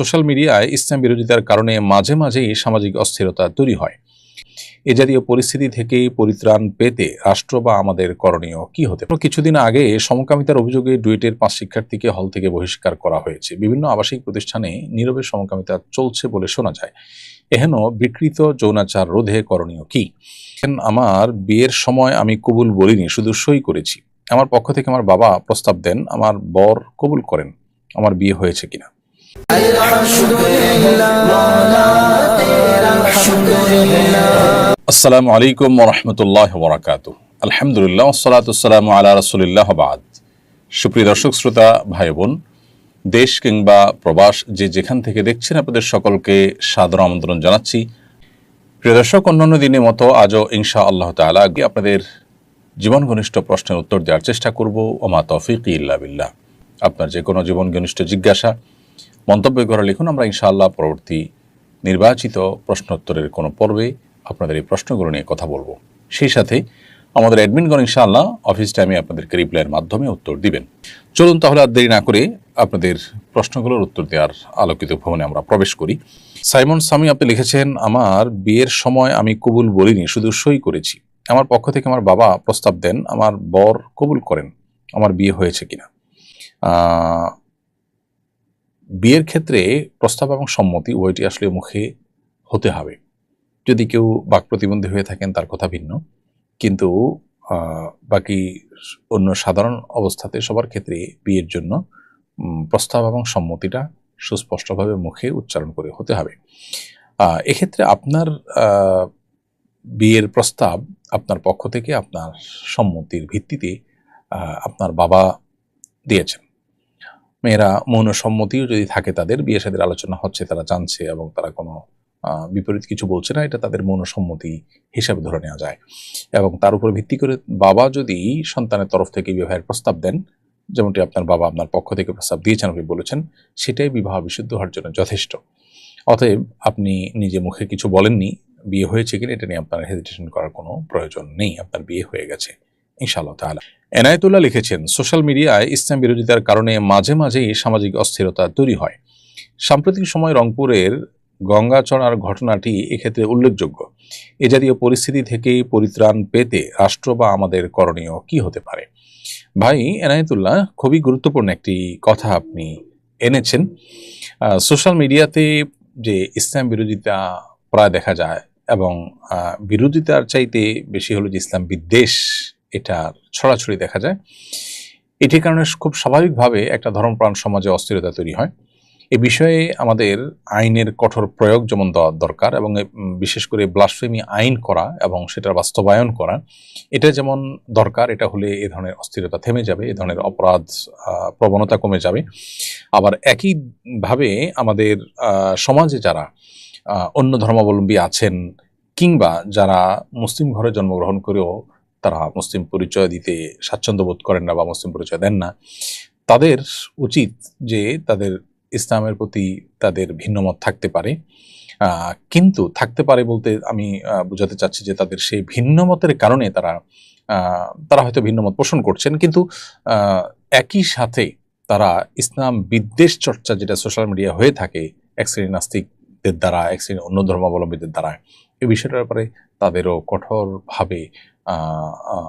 Social মিডিয়ায় ইসলাম বিরোধিতার কারণে মাঝে মাঝেই সামাজিক অস্থিরতা তৈরি হয়। এ জাতীয় পরিস্থিতি থেকে পরিত্রাণ পেতে রাষ্ট্র বা আমাদের করণীয় কি হতে? কিছুদিন আগে সমকামিতার অভিযোগে ডুয়েটের পাঁচ শিক্ষার্থীকে হল থেকে বহিষ্কার করা হয়েছে। বিভিন্ন আবাসিক প্রতিষ্ঠানে নীরবে সমকামিতা চলছে বলে শোনা যায়। এহেন বিকৃত যৌনাচার রোধে করণীয় কি? আমার বিয়ের সময় আমি কবুল বলিনি, শুধু সই করেছি। আমার পক্ষ থেকে আমার বাবা প্রস্তাব দেন, আমার বর কবুল করেন। আমার বিয়ে হয়েছে কিনা? আসসালামু আলাইকুম রহমতুল্লাহ বরাকাত আলহামদুলিল্লাহ সালাতাম আলা রসুলিল্লাহ বাদ। সুপ্রিয় দর্শক, শ্রোতা ভাই বোন দেশ কিংবা প্রবাস যে যেখান থেকে দেখছেন আপনাদের সকলকে সাদর আমন্ত্রণ জানাচ্ছি। প্রিয় দর্শক, অন্যান্য দিনের মতো আজও ইনশা আল্লাহ তালা আপনাদের জীবন ঘনিষ্ঠ প্রশ্নের উত্তর দেওয়ার চেষ্টা করব। ওমা তফিক ইল্লা বিল্লাহ। আপনার যে কোনো জীবন ঘনিষ্ঠ জিজ্ঞাসা মন্তব্য করে লিখুন, আমরা ইনশাআল্লাহ পরবর্তী নির্বাচিত প্রশ্নোত্তরের কোনো পর্বে আপনাদের এই প্রশ্নগুলো নিয়ে কথা বলব। সেই সাথে আমাদের অ্যাডমিনগণ ইনশাআল্লাহ অফিস টাইমে আপনাদেরকে রিপ্লাইয়ের মাধ্যমে উত্তর দিবেন। চলুন তাহলে আর দেরি না করে আপনাদের প্রশ্নগুলোর উত্তর দেওয়ার আলোকিত ভবনে আমরা প্রবেশ করি। সাইমন সামি, আপনি লিখেছেন, আমার বিয়ের সময় আমি কবুল বলিনি, শুধু সই করেছি। আমার পক্ষ থেকে আমার বাবা প্রস্তাব দেন, আমার বর কবুল করেন, আমার বিয়ে হয়েছে কিনা? বিয়ের ক্ষেত্রে প্রস্তাব এবং সম্মতি উভয়টি আসলে মুখে হতে হবে। যদি কেউ বাক প্রতিবন্ধী হয়ে থাকেন, তার কথা ভিন্ন। কিন্তু বাকি অন্য সাধারণ অবস্থাতে সবার ক্ষেত্রে বিয়ের জন্য প্রস্তাব এবং সম্মতিটা সুস্পষ্টভাবে মুখে উচ্চারণ করে হতে হবে। এক্ষেত্রে আপনার বিয়ের প্রস্তাব আপনার পক্ষ থেকে আপনার সম্মতির ভিত্তিতে আপনার বাবা দিয়েছেন। মেয়েরা মৌন সম্মতিও যদি থাকে তাদের, বিয়ে সাদের আলোচনা হচ্ছে, তারা জানছে এবং তারা কোনো বিপরীত কিছু বলছে না, এটা তাদের মৌন সম্মতি হিসাবে ধরে নেওয়া যায়। এবং তার উপর ভিত্তি করে বাবা যদি সন্তানের তরফ থেকে বিবাহের প্রস্তাব দেন, যেমনটি আপনার বাবা আপনার পক্ষ থেকে প্রস্তাব দিয়েছেন, আপনি বলেছেন, সেটাই বিবাহ বিশুদ্ধ হওয়ার জন্য যথেষ্ট। অতএব আপনি নিজে মুখে কিছু বলেননি, বিয়ে হয়েছে কিনা, এটা নিয়ে আপনার হেজিটেশন করার কোনো প্রয়োজন নেই, আপনার বিয়ে হয়ে গেছে, ইনশাআল্লাহ তাআলা। এনায়েতুল্লাহ লিখেছেন, সোশ্যাল মিডিয়ায় ইসলাম বিরোধিতার কারণে মাঝে মাঝেই সামাজিক অস্থিরতা তৈরি হয়। সাম্প্রতিক সময় রংপুরের গঙ্গাচড়ার ঘটনাটি এক্ষেত্রে উল্লেখযোগ্য। এ জাতীয় পরিস্থিতি থেকে পরিত্রাণ পেতে রাষ্ট্র বা আমাদের করণীয় কি হতে পারে? ভাই, এনায়েতুল্লাহ, খুবই গুরুত্বপূর্ণ একটি কথা আপনি এনেছেন। সোশ্যাল মিডিয়াতে যে ইসলাম বিরোধিতা প্রায় দেখা যায় এবং বিরোধিতার চাইতে বেশি হলো যে ইসলাম বিদ্বেষ। এটা ছড়াছড়ি দেখা যায়। এটির কারণে খুব স্বাভাবিকভাবে একটা ধর্মপ্রাণ সমাজে অস্থিরতা তৈরি হয়। এ বিষয়ে আমাদের আইনের কঠোর প্রয়োগ যেমন দরকার এবং বিশেষ করে ব্লাসফেমি আইন করা এবং সেটার বাস্তবায়ন করা, এটা যেমন দরকার, এটা হলে এ ধরনের অস্থিরতা থেমে যাবে, এ ধরনের অপরাধ প্রবণতা কমে যাবে। আবার একইভাবে আমাদের সমাজে যারা অন্য ধর্মাবলম্বী আছেন কিংবা যারা মুসলিম ঘরে জন্মগ্রহণ করেও তারা মুসলিম পরিচয় দিতে স্বাচ্ছন্দ্য বোধ করেন না বা মুসলিম পরিচয় দেন না, তাদের উচিত যে তাদের ইসলামের প্রতি তাদের ভিন্নমত থাকতে পারে। কিন্তু থাকতে পারে বলতে আমি বোঝাতে চাচ্ছি যে তাদের সেই ভিন্নমতের কারণে তারা তারা হয়তো ভিন্নমত পোষণ করছেন, কিন্তু একই সাথে তারা ইসলাম বিদ্বেষ চর্চা যেটা সোশ্যাল মিডিয়া হয়ে থাকে এক শ্রেণির নাস্তিকদের দ্বারা এক শ্রেণির অন্য ধর্মাবলম্বীদের দ্বারা এই বিষয়টার ব্যাপারে তাদেরও কঠোরভাবে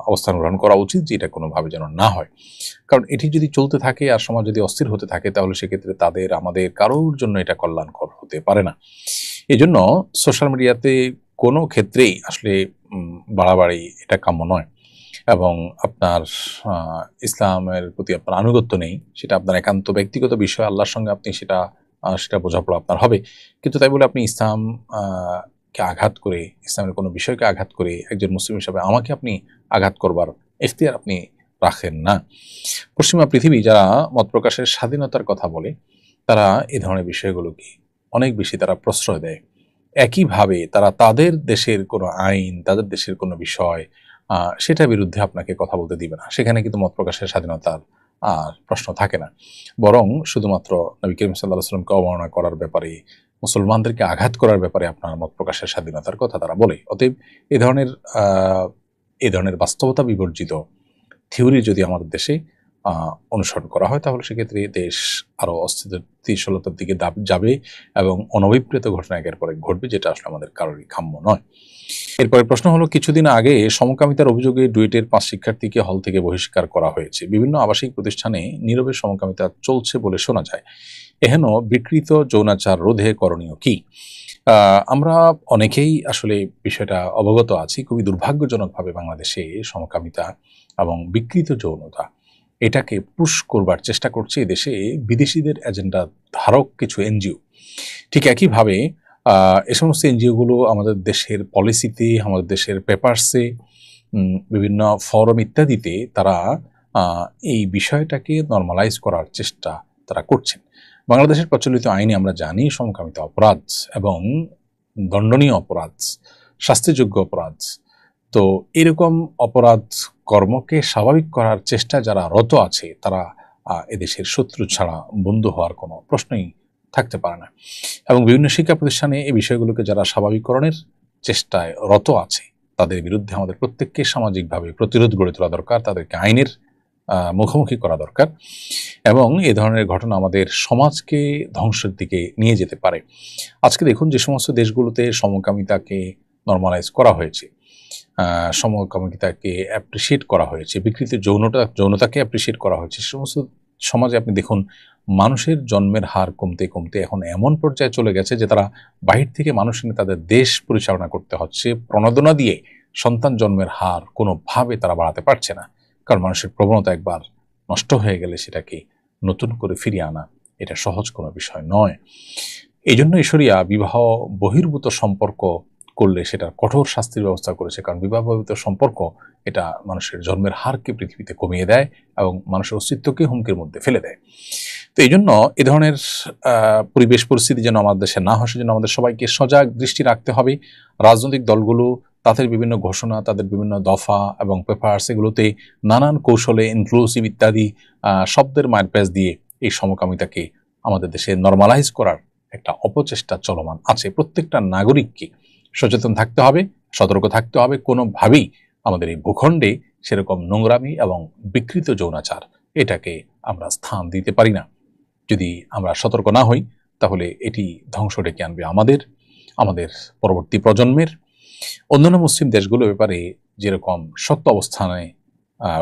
অবস্থান গ্রহণ করা উচিত যে এটা কোনোভাবে যেন না হয়। কারণ এটি যদি চলতে থাকে আর সমাজ যদি অস্থির হতে থাকে, তাহলে সেক্ষেত্রে তাদের, আমাদের কারোর জন্য এটা কল্যাণকর হতে পারে না। এই জন্য সোশ্যাল মিডিয়াতে কোনো ক্ষেত্রেই আসলে বাড়াবাড়ি এটা কাম্য নয়। এবং আপনার ইসলামের প্রতি আপনার আনুগত্য নেই, সেটা আপনার একান্ত ব্যক্তিগত বিষয়, আল্লাহর সঙ্গে আপনি সেটা সেটা বোঝাপড়া আপনার হবে। কিন্তু তাই বলে আপনি ইসলাম কে আঘাত করে, ইসলামের কোনো বিষয়কে আঘাত করে একজন মুসলিম হিসাবে আমাকে আপনি আঘাত করবার এখতিয়ার আপনি রাখেন না। পশ্চিমা পৃথিবী যারা মত প্রকাশের স্বাধীনতার কথা বলে, তারা এ ধরনের বিষয়গুলোকে অনেক বেশি তারা প্রশ্রয় দেয়। একইভাবে তারা তাদের দেশের কোনো আইন, তাদের দেশের কোনো বিষয় সেটার বিরুদ্ধে আপনাকে কথা বলতে দিবে না। সেখানে কিন্তু মত প্রকাশের স্বাধীনতার আর প্রশ্ন থাকে না। বরং শুধুমাত্র নবী করিম সাল্লাহ সাল্লামকে অবমাননা করার ব্যাপারে মুসলমানদেরকে আঘাত করার ব্যাপারে আপনার মত প্রকাশের স্বাধীনতার কথা তারা বলে। অতএব এ ধরনের এ ধরনের বাস্তবতা বিবর্জিত থিওরি যদি আমাদের দেশে অনুসরণ করা হয়, তাহলে সেক্ষেত্রে দেশ আরও অস্থিতিশীলতার দিকে যাবে এবং অনভিপ্রেত ঘটনা একের পরে ঘটবে, যেটা আসলে আমাদের কারোরই কাম্য নয়। এরপরে প্রশ্ন হলো, কিছুদিন আগে সমকামিতার অভিযোগে ডুয়েটের পাঁচ শিক্ষার্থীকে হল থেকে বহিষ্কার করা হয়েছে। বিভিন্ন আবাসিক প্রতিষ্ঠানে নীরবে সমকামিতা চলছে বলে শোনা যায়। এহেন বিকৃত যৌনাচার রোধে করণীয় কি? আমরা অনেকেই আসলে বিষয়টা অবগত আছি, খুবই দুর্ভাগ্যজনকভাবে বাংলাদেশে সমকামিতা এবং বিকৃত যৌনতা এটাকে পুশ করবার চেষ্টা করছে দেশে বিদেশিদের এজেন্ডা ধারক কিছু এনজিও ঠিক একইভাবে এ সমস্ত এনজিওগুলো আমাদের দেশের পলিসিতে আমাদের দেশের পেপারসে বিভিন্ন ফরম ইত্যাদিতে তারা এই বিষয়টাকে নর্মালাইজ করার চেষ্টা তারা করছেন। বাংলাদেশের প্রচলিত আইনে আমরা জানি সমকামিতা অপরাধ এবং দণ্ডনীয় অপরাধ, শাস্তিযোগ্য অপরাধ তো এরকম অপরাধ কর্মকে স্বাভাবিক করার চেষ্টা যারা রত আছে, তারা এদেশের শত্রু ছাড়া বন্ধু হওয়ার কোনো প্রশ্নই থাকতে পারে না। এবং বিভিন্ন শিক্ষা প্রতিষ্ঠানে এই বিষয়গুলোকে যারা স্বাভাবিককরণের চেষ্টায় রত আছে, তাদের বিরুদ্ধে আমাদের প্রত্যেককে সামাজিকভাবে প্রতিরোধ গড়ে তোলা দরকার, তাদেরকে আইনের মুখোমুখি করা দরকার এবং এ ধরনের ঘটনা আমাদের সমাজকে ধ্বংসের দিকে নিয়ে যেতে পারে। আজকে দেখুন যে সমস্ত দেশগুলোতে সমকামিতাকে নর্মালাইজ করা হয়েছে। সমকামিতাকে অ্যাপ্রিসিয়েট করা হয়েছে। বিকৃত যৌনতা, যৌনতাকে অ্যাপ্রিসিয়েট করা হয়েছে। সমস্ত সমাজে আপনি দেখুন, মানুষের জন্মের হার কমতে কমতে এখন এমন পর্যায়ে চলে গেছে যে তারা বাহির থেকে মানুষ এনে তাদের দেশ পরিচালনা করতে হচ্ছে। প্রণোদনা দিয়ে সন্তান জন্মের হার কোনোভাবে তারা বাড়াতে পারছে না। কারণ মানুষের প্রবণতা একবার নষ্ট হয়ে গেলে সেটাকে নতুন করে ফিরিয়ে আনা এটা সহজ কোনো বিষয় নয়। এই জন্য ঈশ্বরিয়া বিবাহ বহির্ভূত সম্পর্ক করলে সেটা কঠোর শাস্তির ব্যবস্থা করেছে, কারণ বিবাহ বহির্ভূত সম্পর্ক এটা মানুষের জন্মের হারকে পৃথিবীতে কমিয়ে দেয় এবং মানুষের অস্তিত্বকে হুমকির মধ্যে ফেলে দেয়। তো এই জন্য এ ধরনের পরিবেশ পরিস্থিতি যেন আমাদের দেশে না হয়, সেজন্য আমাদের সবাইকে সজাগ দৃষ্টি রাখতে হবে। রাজনৈতিক দলগুলো, তাদের বিভিন্ন ঘোষণা, তাদের বিভিন্ন দফা এবং পেপার্স এগুলোতে নানান কৌশলে ইনক্লুসিভ ইত্যাদি শব্দের মায়ের প্যাচ দিয়ে এই সমকামিতাকে আমাদের দেশে নর্মালাইজ করার একটা অপচেষ্টা চলমান আছে। প্রত্যেকটা নাগরিককে সচেতন থাকতে হবে, সতর্ক থাকতে হবে। কোনোভাবেই আমাদের এই ভূখণ্ডে সেরকম নোংরামি এবং বিকৃত যৌনাচার এটাকে আমরা স্থান দিতে পারি না। যদি আমরা সতর্ক না হই, তাহলে এটি ধ্বংস ডেকে আনবে আমাদের আমাদের পরবর্তী প্রজন্মের। অন্যান্য মুসলিম দেশগুলো ব্যাপারে যেরকম শক্ত অবস্থানে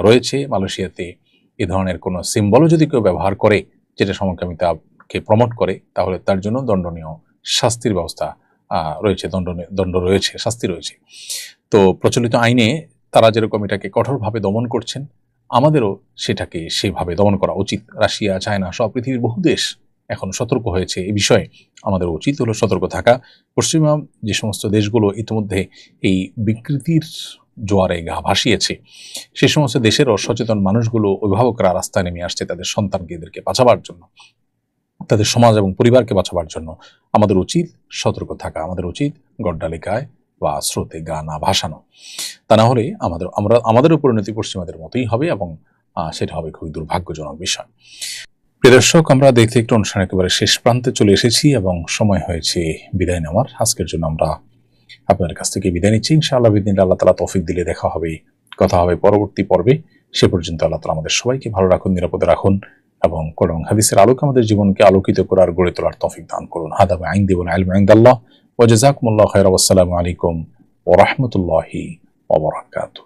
রয়েছে মালয়েশিয়াতে, এ ধরনের কোনো সিম্বলও যদি কেউ ব্যবহার করে, যেটা সমকামিতাকে প্রমোট করে, তাহলে তার জন্য দণ্ডনীয় শাস্তির ব্যবস্থা রয়েছে, দণ্ড দণ্ড রয়েছে, শাস্তি রয়েছে। তো প্রচলিত আইনে তারা যেরকম এটাকে কঠোরভাবে দমন করছেন, আমাদেরও সেটাকে সেভাবে দমন করা উচিত। রাশিয়া, চায়না সব পৃথিবীর বহু দেশ এখন সতর্ক হয়েছে এ বিষয়ে। আমাদের উচিত হলো সতর্ক থাকা। পশ্চিমা যে সমস্ত দেশগুলো ইতিমধ্যে এই বিকৃতির জোয়ারে গা ভাসিয়েছে, সে সমস্ত দেশেরও সচেতন মানুষগুলো, অভিভাবকরা রাস্তায় নেমে আসছে তাদের সন্তানকে এদেরকে বাঁচাবার জন্য, তাদের সমাজ এবং পরিবারকে বাঁচাবার জন্য। আমাদের উচিত সতর্ক থাকা, আমাদের উচিত গড্ডালিকায় বা স্রোতে গা না ভাসানো। তা না হলে আমাদের, আমরা, আমাদের পরিণতি পশ্চিমাদের মতোই হবে এবং সেটা হবে খুবই দুর্ভাগ্যজনক বিষয়। প্রিয় দর্শক, আমরা দেখতে একটু অনুষ্ঠান একেবারে শেষ প্রান্তে চলে এসেছি এবং সময় হয়েছে বিদায় নেওয়ার। আজকের জন্য আমরা আপনাদের কাছ থেকে বিদায় নিচ্ছি। ইনশাআল্লাহ বিদিন আল্লাহ তালা তৌফিক দিলে দেখা হবে, কথা হবে পরবর্তী পর্বে। সে পর্যন্ত আল্লাহ তালা আমাদের সবাইকে ভালো রাখুন, নিরাপদে রাখুন। এবং কোরআন হাদিসের আলোকে আমাদের জীবনকে আলোকিত করার গড়ে তোলার তফিক দান করুন। হাদাব আইন দেবন আলম আইন্দাল্লাহ ওজাকুমুল্লাহ খৈর আসসালামু আলাইকুম ওরহমতুল্লাহি ওবরাকাতুহ